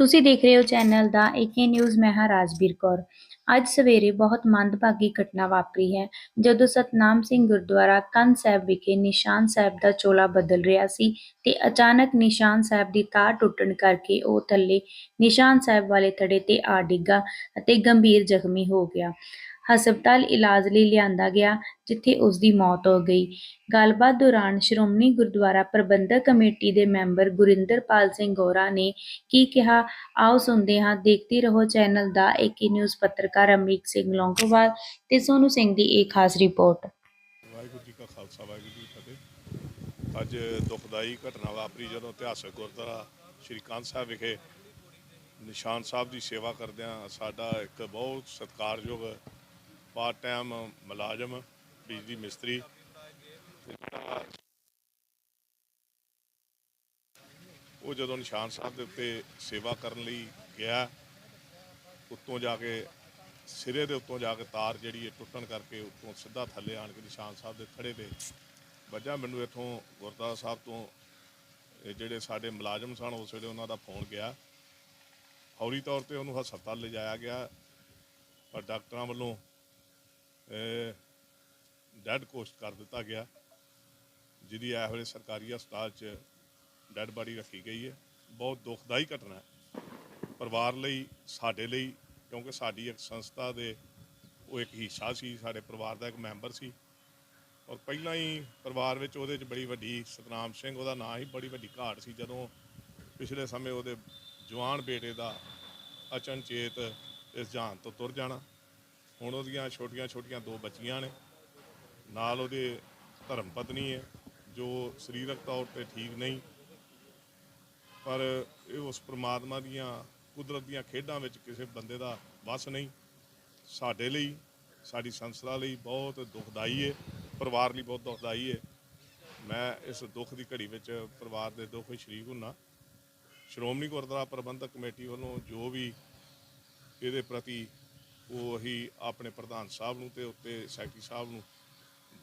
ਤੁਸੀਂ ਦੇਖ ਰਹੇ ਹੋ ਚੈਨਲ ਦਾ ਏਕੇ ਨਿਊਜ਼, ਮੈਂ ਹਾਂ ਰਾਜਵੀਰ ਕੌਰ। ਅੱਜ ਸਵੇਰੇ ਬਹੁਤ ਮੰਦਭਾਗੀ ਘਟਨਾ ਵਾਪਰੀ ਹੈ। ਜਦੋਂ ਸਤਨਾਮ ਸਿੰਘ ਗੁਰਦੁਆਰਾ ਕੰਨ ਸਾਹਿਬ ਵਿਖੇ ਨਿਸ਼ਾਨ ਸਾਹਿਬ ਦਾ ਚੋਲਾ ਬਦਲ ਰਿਹਾ ਸੀ ਤੇ ਅਚਾਨਕ ਨਿਸ਼ਾਨ ਸਾਹਿਬ ਦੀ ਤਾਰ ਟੁੱਟਣ ਕਰਕੇ ਉਹ ਥੱਲੇ ਨਿਸ਼ਾਨ ਸਾਹਿਬ ਵਾਲੇ ਥੜੇ ਤੇ ਆ ਡਿੱਗਾ ਅਤੇ ਗੰਭੀਰ ਜ਼ਖਮੀ ਹੋ ਗਿਆ। ਹਸਪਤਾਲ ਇਲਾਜ ਲਈ ਲਿਆਂਦਾ ਗਿਆ, ਜਿੱਥੇ ਉਸ ਦੀ ਮੌਤ ਹੋ ਗਈ। ਗੱਲਬਾਤ ਦੌਰਾਨ ਸ਼੍ਰੋਮਣੀ ਗੁਰਦੁਆਰਾ ਪ੍ਰਬੰਧਕ ਕਮੇਟੀ ਦੇ ਮੈਂਬਰ ਗੁਰਿੰਦਰਪਾਲ ਸਿੰਘ ਗੋਰਾ ਨੇ ਕੀ ਕਿਹਾ, ਆਓ ਸੁਣਦੇ ਹਾਂ, ਦੇਖਦੇ ਰਹੋ ਚੈਨਲ ਦਾ ਏਕੇ ਨਿਊਜ਼ ਪੱਤਰਕਾਰ ਅਮਰੀਕ ਸਿੰਘ ਲੌਂਗੋਵਾਲ ਤੇ ਸੋਨੂ ਸਿੰਘ ਦੀ ਇਹ ਖਾਸ ਰਿਪੋਰਟ। ਵਾਹਿਗੁਰੂ ਜੀ ਕਾ ਖਾਲਸਾ, ਵਾਹਿਗੁਰੂ ਜੀ ਕੀ ਫਤਿਹ। ਅੱਜ ਦੁਖਦਾਈ ਘਟਨਾ ਵਾਪਰੀ ਜਦੋਂ ਇਤਿਹਾਸਕ ਗੁਰਦੁਆਰਾ ਸ਼੍ਰੀ ਕਾਂਤ ਸਾਹਿਬ ਵਿਖੇ ਨਿਸ਼ਾਨ ਸਾਹਿਬ ਦੀ ਸੇਵਾ ਕਰਦਿਆਂ ਸਾਡਾ ਇੱਕ ਬਹੁਤ ਸਤਿਕਾਰਯੋਗ ਪਾਰਟ ਟਾਈਮ ਮੁਲਾਜ਼ਮ ਬਿਜਲੀ ਮਿਸਤਰੀ ਉਹ ਜਦੋਂ ਨਿਸ਼ਾਨ ਸਾਹਿਬ ਦੇ ਉੱਤੇ ਸੇਵਾ ਕਰਨ ਲਈ ਗਿਆ, ਉੱਤੋਂ ਜਾ ਕੇ ਸਿਰੇ ਦੇ ਉੱਤੋਂ ਜਾ ਕੇ ਤਾਰ ਜਿਹੜੀ ਹੈ ਟੁੱਟਣ ਕਰਕੇ ਉੱਤੋਂ ਸਿੱਧਾ ਥੱਲੇ ਆਣ ਕੇ ਨਿਸ਼ਾਨ ਸਾਹਿਬ ਦੇ ਥੜੇ ਤੇ ਵੱਜਾ। ਮੈਨੂੰ ਇੱਥੋਂ ਗੁਰਦੁਆਰਾ ਸਾਹਿਬ ਤੋਂ ਜਿਹੜੇ ਸਾਡੇ ਮੁਲਾਜ਼ਮ ਸਨ, ਉਸ ਵੇਲੇ ਉਹਨਾਂ ਦਾ ਫੋਨ ਗਿਆ। ਫੌਰੀ ਤੌਰ ਤੇ ਉਹਨੂੰ ਹਸਪਤਾਲ ਲਿਜਾਇਆ ਗਿਆ, ਪਰ ਡਾਕਟਰਾਂ ਵੱਲੋਂ ਡੈਡ ਕੋਸਟ ਕਰ ਦਿੱਤਾ ਗਿਆ, ਜਿਹਦੀ ਇਸ ਵੇਲੇ ਸਰਕਾਰੀ ਹਸਪਤਾਲ 'ਚ ਡੈਡ ਬਾਡੀ ਰੱਖੀ ਗਈ ਹੈ। ਬਹੁਤ ਦੁਖਦਾਈ ਘਟਨਾ ਹੈ। ਪਰਿਵਾਰ ਲਈ, ਸਾਡੇ ਲਈ, ਕਿਉਂਕਿ ਸਾਡੀ ਇੱਕ ਸੰਸਥਾ ਦੇ, ਉਹ ਇੱਕ ਹਿੱਸਾ ਸੀ, ਸਾਡੇ ਪਰਿਵਾਰ ਦਾ ਇੱਕ ਮੈਂਬਰ ਸੀ। ਔਰ ਪਹਿਲਾਂ ਹੀ ਪਰਿਵਾਰ ਵਿੱਚ ਉਹਦੇ 'ਚ ਬੜੀ ਵੱਡੀ ਸਤਨਾਮ ਸਿੰਘ, ਉਹਦਾ ਨਾਂ ਹੀ ਬੜੀ ਵੱਡੀ ਘਾਟ ਸੀ। ਜਦੋਂ ਪਿਛਲੇ ਸਮੇਂ ਉਹਦੇ ਜਵਾਨ ਬੇਟੇ ਦਾ ਅਚਨਚੇਤ ਇਸ ਜਾਨ ਤੋਂ ਤੁਰ ਜਾਣਾ ਹੁਣ ਉਹਦੀਆਂ ਛੋਟੀਆਂ ਛੋਟੀਆਂ ਦੋ ਬੱਚੀਆਂ ਨੇ। ਨਾਲ ਉਹਦੇ ਧਰਮ ਪਤਨੀ ਹੈ, ਜੋ ਸਰੀਰਕ ਤੌਰ ਤੇ ਠੀਕ ਨਹੀਂ। ਪਰ ਇਹ ਉਸ ਪ੍ਰਮਾਤਮਾ ਦੀਆਂ ਕੁਦਰਤ ਦੀਆਂ ਖੇਡਾਂ ਵਿੱਚ ਕਿਸੇ ਬੰਦੇ ਦਾ ਵੱਸ ਨਹੀਂ। ਸਾਡੇ ਲਈ, ਸਾਡੀ ਸੰਸਥਾ ਲਈ ਬਹੁਤ ਦੁਖਦਾਈ ਹੈ, ਪਰਿਵਾਰ ਲਈ ਬਹੁਤ ਦੁਖਦਾਈ ਹੈ। ਮੈਂ ਇਸ ਦੁੱਖ ਦੀ ਘੜੀ ਵਿੱਚ ਪਰਿਵਾਰ ਦੇ ਦੁੱਖ ਵਿੱਚ ਸ਼ਰੀਕ ਹੁੰਨਾ। ਸ਼੍ਰੋਮਣੀ ਗੁਰਦੁਆਰਾ ਪ੍ਰਬੰਧਕ ਕਮੇਟੀ ਵੱਲੋਂ ਜੋ ਵੀ ਇਹਦੇ ਪ੍ਰਤੀ ਉਹ ਅਸੀਂ ਆਪਣੇ ਪ੍ਰਧਾਨ ਸਾਹਿਬ ਨੂੰ ਤੇ ਉੱਤੇ ਸੈਕਟਰੀ ਸਾਹਿਬ ਨੂੰ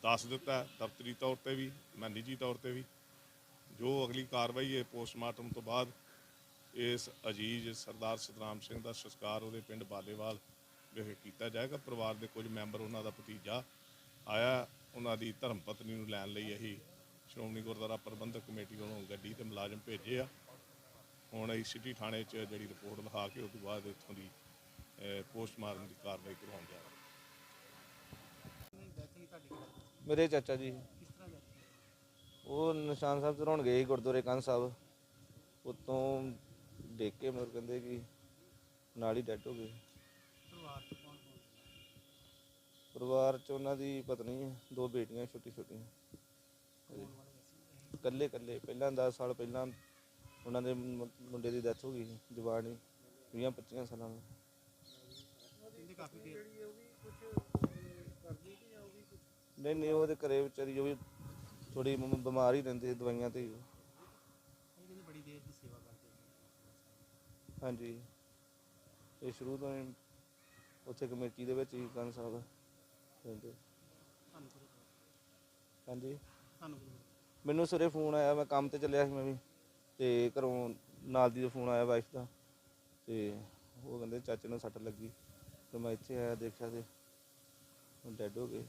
ਦੱਸ ਦਿੱਤਾ ਦਫ਼ਤਰੀ ਤੌਰ ਤੇ ਵੀ, ਮੈਂ ਨਿੱਜੀ ਤੌਰ ਤੇ ਵੀ। ਜੋ ਅਗਲੀ ਕਾਰਵਾਈ ਹੈ ਪੋਸਟਮਾਰਟਮ ਤੋਂ ਬਾਅਦ ਇਸ ਅਜੀਜ਼ ਸਰਦਾਰ ਸਤਨਾਮ ਸਿੰਘ ਦਾ ਸੰਸਕਾਰ ਉਹਦੇ ਪਿੰਡ ਬਾਲੇਵਾਲ ਵਿਖੇ ਕੀਤਾ ਜਾਏਗਾ। ਪਰਿਵਾਰ ਦੇ ਕੁਝ ਮੈਂਬਰ ਉਹਨਾਂ ਦਾ ਭਤੀਜਾ ਆਇਆ, ਉਹਨਾਂ ਦੀ ਧਰਮ ਪਤਨੀ ਨੂੰ ਲੈਣ ਲਈ ਅਸੀਂ ਸ਼੍ਰੋਮਣੀ ਗੁਰਦੁਆਰਾ ਪ੍ਰਬੰਧਕ ਕਮੇਟੀ ਵੱਲੋਂ ਗੱਡੀ ਤੇ ਮੁਲਾਜ਼ਮ ਭੇਜੇ ਆ। ਹੁਣ ਅਸੀਂ ਸਿਟੀ ਥਾਣੇ 'ਚ ਜਿਹੜੀ ਰਿਪੋਰਟ ਲਿਖਾ ਕੇ ਉਸ ਤੋਂ ਬਾਅਦ ਇੱਥੋਂ ਦੀ ਪੋਸਟਮਾਰਟਮ ਦੀ ਕਾਰਵਾਈ ਕਰਵਾਉਣ ਜਾ ਰਹੇ। ਮੇਰੇ ਚਾਚਾ ਜੀ। ਉਹ ਨਿਸ਼ਾਨ ਸਾਹਿਬ ਚੜਾਉਣ ਗਏ ਸੀ ਗੁਰਦੁਆਰੇ ਕੰਨ ਸਾਹਿਬ। ਉਤੋਂ ਦੇਖ ਕੇ ਮੈਨੂੰ ਕਹਿੰਦੇ ਕਿ ਨਾਲ ਹੀ ਡੈਡ ਹੋ ਗਏ। ਪਰਿਵਾਰ ਚ ਉਹਨਾਂ ਦੀ ਪਤਨੀ ਹੈ, ਦੋ ਬੇਟੀਆਂ ਛੋਟੀ ਛੋਟੀਆਂ ਇਕੱਲੇ ਇਕੱਲੇ ਪਹਿਲਾਂ 10 ਸਾਲ ਪਹਿਲਾਂ ਉਹਨਾਂ ਦੇ ਮੁ- ਮੁੰਡੇ ਦੀ ਡੈਥ ਹੋ ਗਈ ਸੀ, ਜਵਾਨ ਹੀ 20 25 ਸਾਲਾਂ ਦਾ। ਨਹੀਂ ਨਹੀਂ ਉਹਦੇ ਘਰੇ ਵਿਚਾਰੀ ਉਹ ਵੀ ਥੋੜੀ ਬਿਮਾਰ ਹੀ ਰਹਿੰਦੇ ਸੀ ਦਵਾਈਆਂ ਤੇ ਹੀ। ਹਾਂਜੀ। ਇਹ ਸ਼ੁਰੂ ਤੋਂ ਹੀ ਉੱਥੇ ਕਮੇਟੀ ਦੇ ਵਿੱਚ ਹੀ ਕੰਨ ਸਾਹਿਬ ਰਹਿੰਦੇ ਹਾਂਜੀ। ਮੈਨੂੰ ਸਵੇਰੇ ਫੋਨ ਆਇਆ ਮੈਂ ਕੰਮ ਤੇ ਚੱਲਿਆ ਸੀ ਮੈਂ ਵੀ। ਤੇ ਘਰੋਂ ਨਾਲ ਦੀ ਦਾ ਫੋਨ ਆਇਆ ਵਾਈਫ ਦਾ। ਤੇ ਉਹ ਕਹਿੰਦੇ ਚਾਚੇ ਨੂੰ ਸੱਟ ਲੱਗੀ। ਤੇ ਮੈਂ ਇੱਥੇ ਆਇਆ ਦੇਖਿਆ ਤੇ ਡੈਡ ਹੋ ਗਏ।